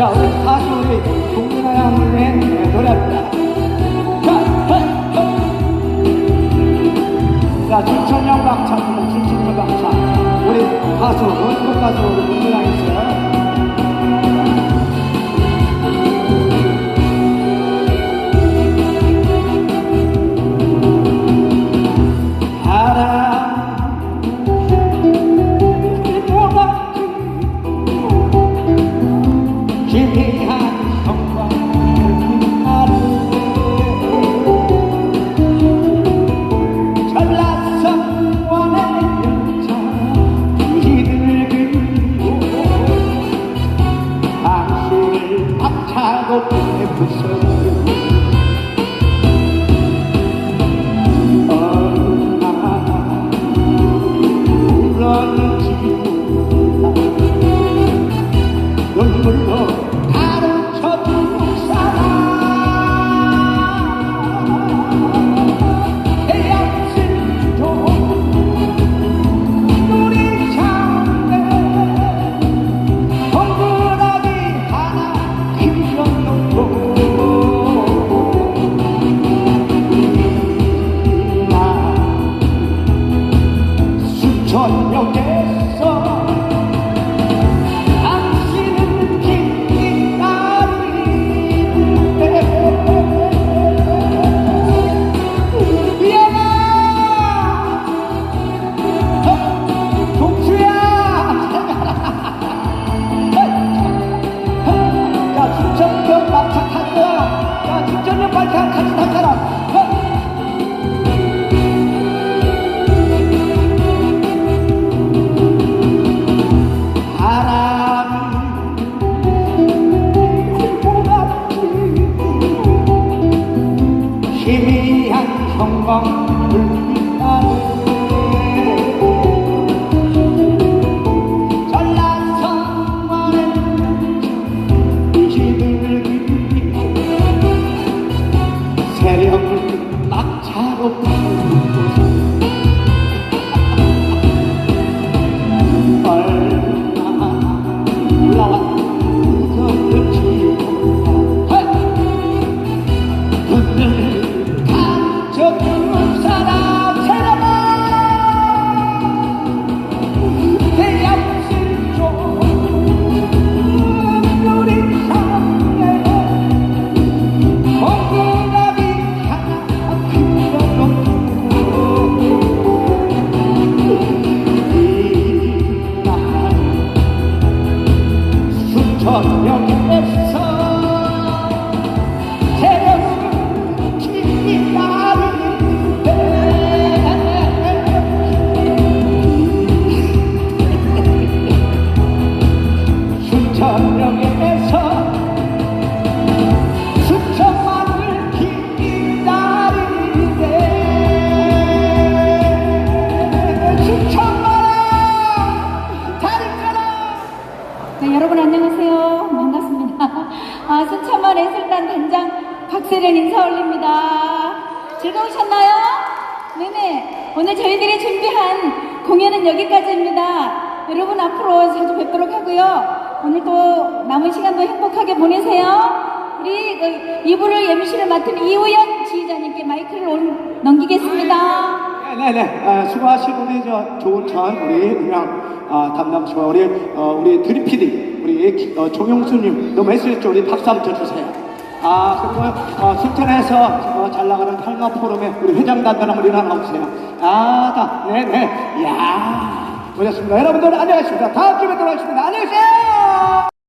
자, 우리 가수 우리 동민아 양의 노래입니다. 자, 박차입니다. 춘천역 박차. 우리 가수, 원곡 가수 우리 동민아 있어요. 수천명 희미한 형광 불빛 아래 전라성만의 비둘기 세력을 막차로 네, 여러분 안녕하세요. 반갑습니다. 아, 수천만 예술단 단장 박세련 인사 올립니다. 즐거우셨나요? 네네. 오늘 저희들이 준비한 공연은 여기까지입니다. 여러분 앞으로 자주 뵙도록 하고요. 오늘 또 남은 시간도 행복하게 보내세요. 우리 그 이부를 MC를 맡은 이우연 지휘자님께 마이크를 올- 넘기겠습니다. 네네 아, 수고하신 우리 저 조은천 우리 음향 아, 담당처 우리 어, 우리 드림 PD 우리 기- 어, 종용수님 너무 애쓰셨죠 우리 박수 한번 쳐주세요. 아 그리고 어, 순천에서 어, 잘 나가는 탈마 포럼의 우리 회장 단단한 우리 하나 나오세요. 아다 네네 야 고맙습니다. 여러분들 안녕하십니까 다음 주에. 안녕히 계세요.